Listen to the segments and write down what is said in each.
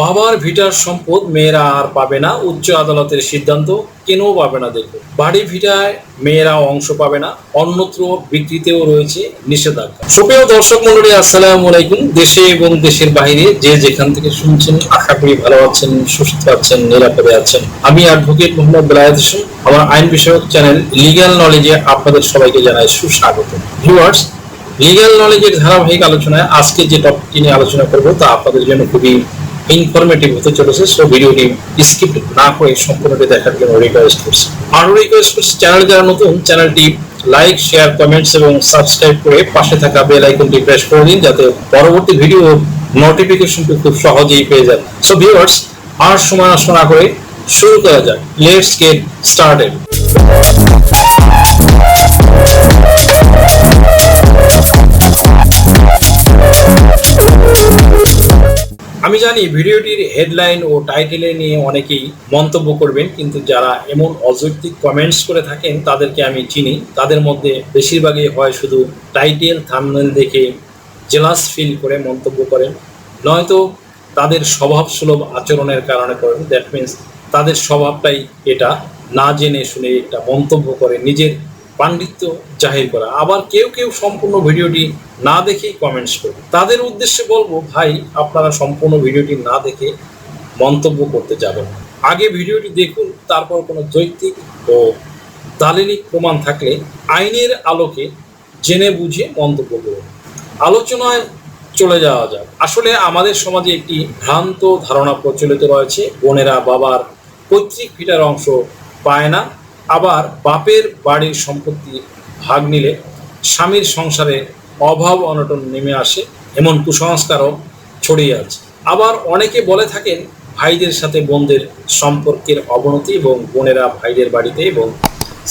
বাবার ভিটার সম্পদ মেয়েরা আর পাবে না। উচ্চ আদালতের সিদ্ধান্ত কেন পাবে না দেখো বাড়ি ভিটায় মেয়েরা অংশ পাবে না। অন্যত্র বিক্রিতেও রয়েছে নিষেধাজ্ঞা। সুপ্রিয় দর্শক মন্ডলী আসসালাম আলাইকুম। দেশে এবং দেশের বাইরে যে যেখান থেকে শুনছেন, আশা করি ভালো আছেন, সুস্থ আছেন, নিরাপদে আছেন। আমি অ্যাডভোকেট মোহাম্মদ বেলায়েত হোসেন। আমার আইন বিষয়ক চ্যানেল লিগ্যাল নলেজে আপনাদের সবাইকে জানাই সুস্বাগত। ভিউয়ার্স লিগ্যাল নলেজের ধারাবাহিক আলোচনায় আজকে যে টপিকটি নিয়ে আলোচনা করব তা আপনাদের জন্য খুবই ইনফরমেটিভ হতে চলেছে সো ভিডিওটি স্কিপ না করে সম্পূর্ণটি দেখার জন্য রিকোয়েস্ট করছি। আরও রিকোয়েস্ট করছি চ্যানেল যারা নতুন চ্যানেলটি লাইক শেয়ার কমেন্টস এবং সাবস্ক্রাইব করে পাশে থাকা বেল আইকনটি প্রেস করে দিন, যাতে পরবর্তী ভিডিও নোটিফিকেশনটি খুব সহজেই পেয়ে যান। সো ভিউয়ার্স আর সময় নষ্ট না করে শুরু করা যাক। লেটস গেট স্টার্টেড আমি জানি ভিডিওটির হেডলাইন ও টাইটেলে নিয়ে অনেকেই মন্তব্য করবেন, কিন্তু যারা এমন অযৌক্তিক কমেন্টস করে থাকেন, তাদেরকে আমি চিনি। তাদের মধ্যে বেশিরভাগই হয় শুধু টাইটেল থামনেল দেখে জেলাস ফিল করে মন্তব্য করেন। নয়তো তাদের স্বভাব সুলভ আচরণের কারণে করেন। দ্যাট মিন্স তাদের স্বভাবটাই এটা। না জেনে শুনে একটা মন্তব্য করে নিজের পাণ্ডিত্য জাহির করা। আবার কেউ কেউ সম্পূর্ণ ভিডিওটি না দেখেই কমেন্টস করে তাদের উদ্দেশ্যে বলব, ভাই, আপনারা সম্পূর্ণ ভিডিওটি না দেখে মন্তব্য করতে যাবেন আগে ভিডিওটি দেখুন, তারপর কোনো যৌক্তিক ও দালিলিক প্রমাণ থাকলে আইনের আলোকে জেনে বুঝে মন্তব্য করুন। আলোচনায় চলে যাওয়া যাক। আসলে আমাদের সমাজে একটি ভ্রান্ত ধারণা প্রচলিত রয়েছে। বোনেরা বাবার পৈতৃক ভিটার অংশ পায় না। আবার বাপের বাড়ির সম্পত্তি ভাগ নিলে স্বামীর সংসারে অভাব অনটন নেমে আসে, এমন কুসংস্কারও ছড়িয়ে আছে। আবার অনেকে বলে থাকেন, ভাইদের সাথে বোনদের সম্পর্কের অবনতি এবং বোনেরা ভাইদের বাড়িতে এবং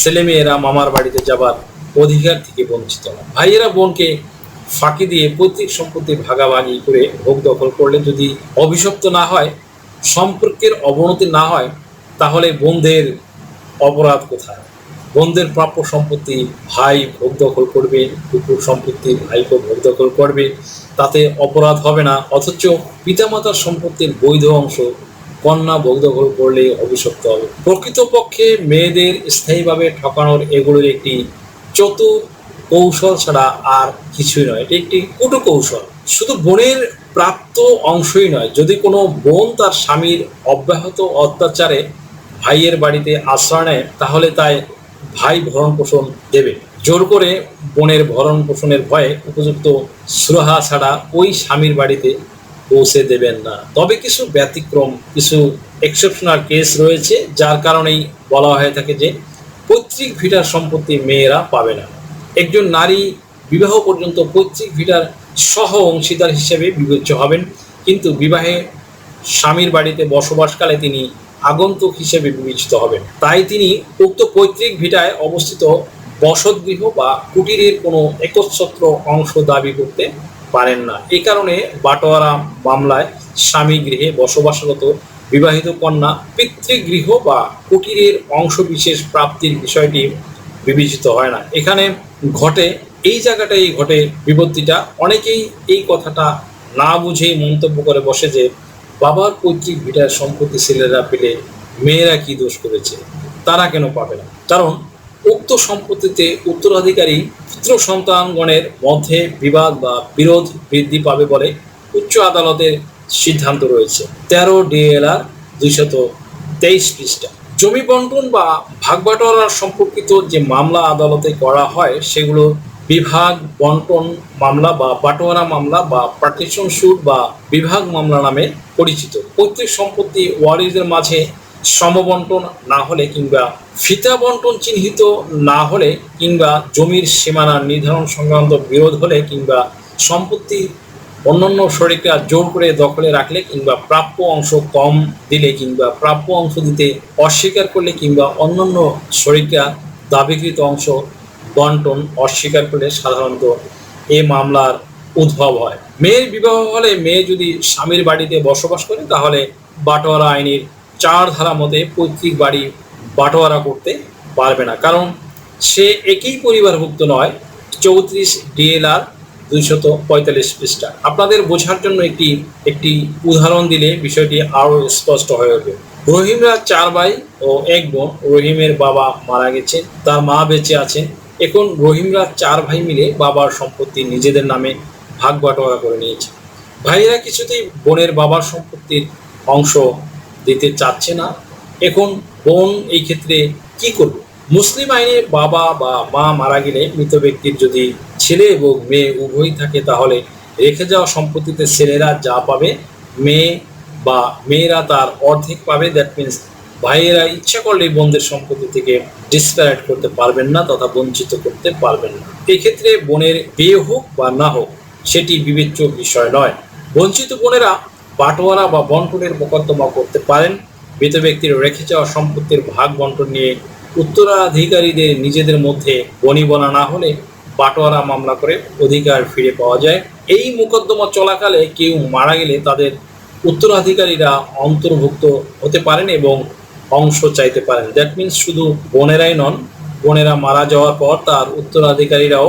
ছেলেমেয়েরা মামার বাড়িতে যাবার অধিকার থেকে বঞ্চিত হয় ভাইয়েরা বোনকে ফাঁকি দিয়ে পৈতৃক সম্পত্তি ভাগাভাগি করে ভোগ দখল করলে যদি অভিশপ্ত না হয়, সম্পর্কের অবনতি না হয়, তাহলে বোনদের অপরাধ কোথায়? বোনদের প্রাপ্য সম্পত্তি ভাই ভোগ দখল করবে, কুকুর সম্পত্তি ভাইকে ভোগ দখল করবে। তাতে অপরাধ হবে না, অথচ পিতামাতার সম্পত্তির বৈধ অংশ কন্যা ভোগ দখল করলে অভিশপ্ত হবে। প্রকৃতপক্ষে মেয়েদের স্থায়ীভাবে ঠকানোর এগুলোর একটি চতুর কৌশল ছাড়া আর কিছুই নয়। এটি একটি কুটু কৌশল শুধু বোনের প্রাপ্ত অংশই নয়, যদি কোনো বোন তার স্বামীর অব্যাহত অত্যাচারে ভাইয়ের বাড়িতে আশ্রয় নেয়, তাহলে তাই ভাই ভরণ পোষণ দেবে। জোর করে বোনের ভরণ পোষণের ভয়ে উপযুক্ত সুরাহা ছাড়া ওই স্বামীর বাড়িতে পৌঁছে দেবেন না। তবে কিছু ব্যতিক্রম, কিছু এক্সেপশনাল কেস রয়েছে, যার কারণেই বলা হয়ে থাকে যে পৈতৃক ভিটার সম্পত্তি মেয়েরা পাবে না। একজন নারী বিবাহ পর্যন্ত পৈতৃক ভিটার সহ অংশীদার হিসেবে বিবেচ্য হবেন, কিন্তু বিবাহে স্বামীর বাড়িতে বসবাসকালে তিনি আগন্তুক হিসেবে বিবেচিত হবেন। তাই তিনি উক্ত পৈতৃক ভিটায় অবস্থিত বসতগৃহ বা কুটিরের কোনো একচ্ছত্র অংশ দাবি করতে পারেন না। এ কারণে বাটোয়ারা মামলায় স্বামী গৃহে বসবাসরত বিবাহিত কন্যা, পিতৃগৃহ বা কুটিরের অংশ বিশেষ প্রাপ্তির বিষয়টি বিবেচিত হয় না। এখানে ঘটে, এই জায়গাটাই ঘটে বিপত্তিটা অনেকেই এই কথাটা না বুঝেই মন্তব্য করে বসে যে বাবার পৈতৃক ভিটার সম্পত্তি ছেলেরা পেলে মেয়েরা কি দোষ করেছে? তারা কেন পাবে না? কারণ উক্ত সম্পত্তিতে উত্তরাধিকারী পুত্র সন্তানগণের মধ্যে বিবাদ বা বিরোধ বৃদ্ধি পাবে বলে উচ্চ আদালতের সিদ্ধান্ত রয়েছে। তেরো ডিএলআর দুইশত তেইশ পৃষ্ঠা। জমি বন্টন বা ভাগবাটোয়ারা সম্পর্কিত যে মামলা আদালতে করা হয়, সেগুলো বিভাগ, বন্টন মামলা বা বাটোয়ারা মামলা বা পার্টিশন সুট বা বিভাগ মামলা নামে পরিচিত। পৈতৃক সম্পত্তি ওয়ারিসদের মাঝে সমবন্টন না হলে কিংবা ফিতা বন্টন চিহ্নিত না হলে কিংবা জমির সীমানা নির্ধারণ সংক্রান্ত বিরোধ হলে কিংবা সম্পত্তি অন্যান্য শরিকরা জোর করে দখলে রাখলে কিংবা প্রাপ্য অংশ কম দিলে কিংবা প্রাপ্য অংশ দিতে অস্বীকার করলে কিংবা অন্যান্য শরিকরা দাবিকৃত অংশ বন্টন অস্বীকার করলে সাধারণত এ মামলার উদ্ভব হয়। মেয়ের বিবাহ হলে মেয়ে যদি স্বামীর বাড়িতে বসবাস করে, তাহলে বাটোয়ারা আইনের চার ধারা মতে পৈতৃক বাড়ি বাটোয়ারা করতে পারবে না। কারণ সে একই পরিবারভুক্ত নয়, চৌত্রিশ ডিএলআর দুইশত পঁয়তাল্লিশ পৃষ্ঠা। আপনাদের বোঝার জন্য একটি একটি উদাহরণ দিলে বিষয়টি আরও স্পষ্ট হয়ে ওঠে রহিমরা চার ভাই ও এক বোন। রহিমের বাবা মারা গেছেন, তার মা বেঁচে আছেন এখন রহিমরা চার ভাই মিলে বাবার সম্পত্তি নিজেদের নামে ভাগ বাটোয়ারা করে নিয়েছে। ভাইয়েরা কিছুতেই বোনের বাবার সম্পত্তির অংশ দিতে চাচ্ছে না। এখন বোন এই ক্ষেত্রে কি করব? মুসলিম আইনে বাবা বা মা মারা গেলে মৃত ব্যক্তির যদি ছেলে এবং মেয়ে উভয়ই থাকে, তাহলে রেখে যাওয়া সম্পত্তিতে ছেলেরা যা পাবে, মেয়ে বা মেয়েরা তার অর্ধেক পাবে। দ্যাট মিনস ভাইয়েরা ইচ্ছা করলে এই বোনদের সম্পত্তি থেকে ডিসপ্যারেট করতে পারবেন না তথা বঞ্চিত করতে পারবেন না। এক্ষেত্রে বোনের বিয়ে হোক বা না হোক, সেটি বিবেচ্য বিষয় নয়। বঞ্চিত বোনেরা বাটোয়ারা বা বন্টনের মোকদ্দমা করতে পারেন। মৃত ব্যক্তির রেখে যাওয়া সম্পত্তির ভাগ বন্টন নিয়ে উত্তরাধিকারীদের নিজেদের মধ্যে বনিবনা না হলে বাটোয়ারা মামলা করে অধিকার ফিরে পাওয়া যায়। এই মোকদ্দমা চলাকালে কেউ মারা গেলে তাদের উত্তরাধিকারীরা অন্তর্ভুক্ত হতে পারেন এবং অংশ চাইতে পারেন। দ্যাট মিন্স শুধু বোনেরাই নন, বোনেরা মারা যাওয়ার পর তার উত্তরাধিকারীরাও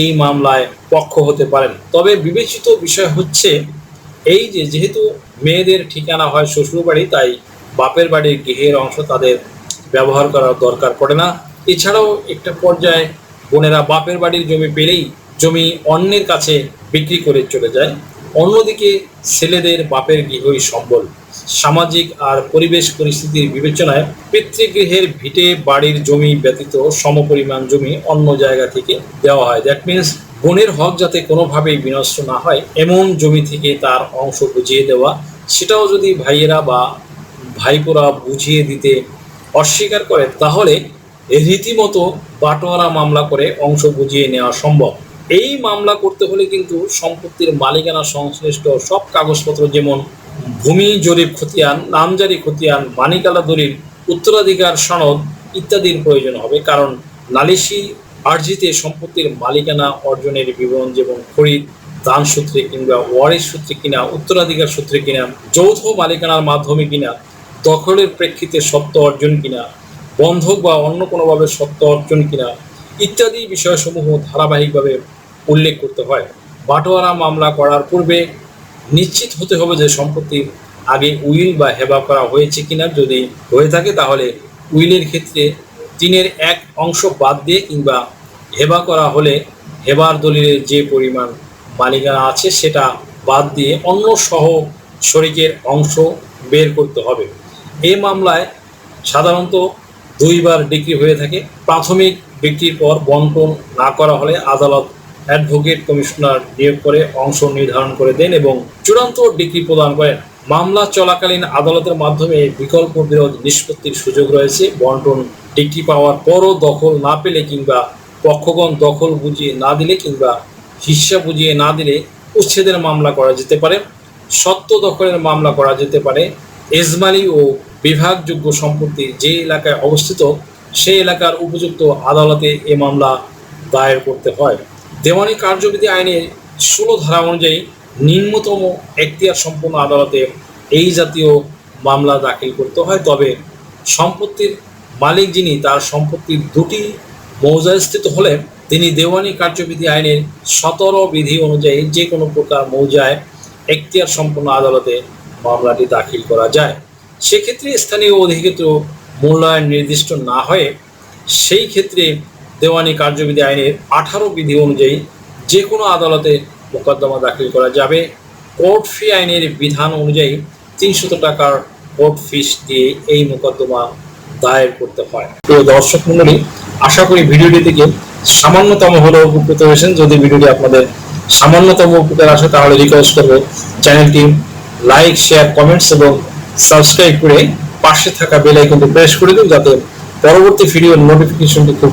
এই মামলায় পক্ষ হতে পারেন। তবে বিবেচিত বিষয় হচ্ছে এই যে যেহেতু মেয়েদের ঠিকানা হয় শ্বশুরবাড়ি, তাই বাপের বাড়ির গৃহের অংশ তাদের ব্যবহার করার দরকার পড়ে না। এছাড়াও একটা পর্যায়ে বোনেরা বাপের বাড়ির জমি পেলেই জমি অন্যের কাছে বিক্রি করে চলে যায়। অন্যদিকে ছেলেদের বাপের গৃহই সম্বল। সামাজিক আর পরিবেশ পরিস্থিতির বিবেচনায় পিতৃগৃহের ভিটে বাড়ির জমি ব্যতীত সমপরিমাণ জমি অন্য জায়গা থেকে দেওয়া হয়। দ্যাট মিনস বোনের হক যাতে কোনোভাবেই বিনষ্ট না হয়, এমন জমি থেকে তার অংশ বুঝিয়ে দেওয়া। সেটাও যদি ভাইয়েরা বা ভাইপোরা বুঝিয়ে দিতে অস্বীকার করে, তাহলে রীতিমতো বাটোয়ারা মামলা করে অংশ বুঝিয়ে নেওয়া সম্ভব। এই মামলা করতে হলে কিন্তু সম্পত্তির মালিকানা সংশ্লিষ্ট সব কাগজপত্র যেমন ভূমি জরিপ খতিয়ান, নামজারি খতিয়ান, মানিকালা দলিল, উত্তরাধিকার সনদ ইত্যাদির প্রয়োজন হবে কারণ নালিশি আর্জিতে সম্পত্তির মালিকানা অর্জনের বিবরণ যেমন খরিদ, দান সূত্রে কিংবা ওয়ারিশ সূত্রে কিনা, উত্তরাধিকার সূত্রে কিনা, যৌথ মালিকানার মাধ্যমে কিনা, দখলের প্রেক্ষিতে সত্য অর্জন কিনা, বন্ধক বা অন্য কোনোভাবে সত্ত্ব অর্জন কিনা ইত্যাদি বিষয়সমূহ ধারাবাহিকভাবে উল্লেখ করতে হয়। বাটোয়ারা মামলা করার পূর্বে নিশ্চিত হতে হবে যে সম্পত্তি আগে উইল বা হেবা করা হয়েছে কিনা। যদি হয়ে থাকে, তাহলে উইলের ক্ষেত্রে তিনের এক অংশ বাদ দিয়ে কিংবা হেবা করা হলে হেবার দলিলের যে পরিমাণ মালিকানা আছে, সেটা বাদ দিয়ে অন্য সহ শরিকের অংশ বের করতে হবে। এই মামলায় সাধারণত দুইবার ডিগ্রি হয়ে থাকে। প্রাথমিক বিক্রির পর বন্টন না করা হলে আদালত অ্যাডভোকেট কমিশনার নিয়োগ করে অংশ নির্ধারণ করে দেন এবং চূড়ান্ত ডিগ্রি প্রদান করেন। মামলা চলাকালীন আদালতের মাধ্যমে বিকল্প বিরোধ নিষ্পত্তির সুযোগ রয়েছে। বন্টন ডিগ্রি পাওয়ার পরও দখল না পেলে কিংবা পক্ষগণ দখল বুঝিয়ে না দিলে কিংবা হিস্সা বুঝিয়ে না দিলে উচ্ছেদের মামলা করা যেতে পারে। সত্য দখলের মামলা করা যেতে পারে। এজমালি ও বিভাগযোগ্য সম্পত্তি যে এলাকায় অবস্থিত, সেই এলাকার উপযুক্ত আদালতে এ মামলা দায়ের করতে হয়। দেওয়ানি কার্যবিধি আইনের ষোলো ধারা অনুযায়ী নিম্নতম এখতিয়ার সম্পন্ন আদালতে এই জাতীয় মামলা দাখিল করতে হয়। তবে সম্পত্তির মালিক যিনি, তার সম্পত্তির দুটি মৌজায় স্থিত হলে তিনি দেওয়ানি কার্যবিধি আইনের সতেরো বিধি অনুযায়ী যে কোনো প্রকার মৌজায় এখতিয়ার সম্পন্ন আদালতে মামলাটি দাখিল করা যায়। সেক্ষেত্রে স্থানীয় অধিকৃত মূল্যায়ন নির্দিষ্ট না হয়ে সেই ক্ষেত্রে দেওয়ানি কার্যবিধি আইনের আঠারো বিধি অনুযায়ী যে কোনো আদালতে মোকদ্দমা দাখিল করা যাবে। কোর্ট ফি আইনের বিধান অনুযায়ী তিনশত টাকার কোর্ট ফিস দিয়ে এই মোকদ্দমা দায়ের করতে হয়। তো দর্শক মন্ডলী আশা করি ভিডিওটি থেকে সামান্যতম হলেও উপকৃত হয়েছেন। যদি ভিডিওটি আপনাদের সামান্যতম উপকার আসে, তাহলে রিকোয়েস্ট করব চ্যানেলটি লাইক শেয়ার কমেন্টস এবং সাবস্ক্রাইব করে পাশে থাকা বেল আইকনটি প্রেস করে দিন, যাতে পরবর্তী ভিডিওর নোটিফিকেশনটি খুব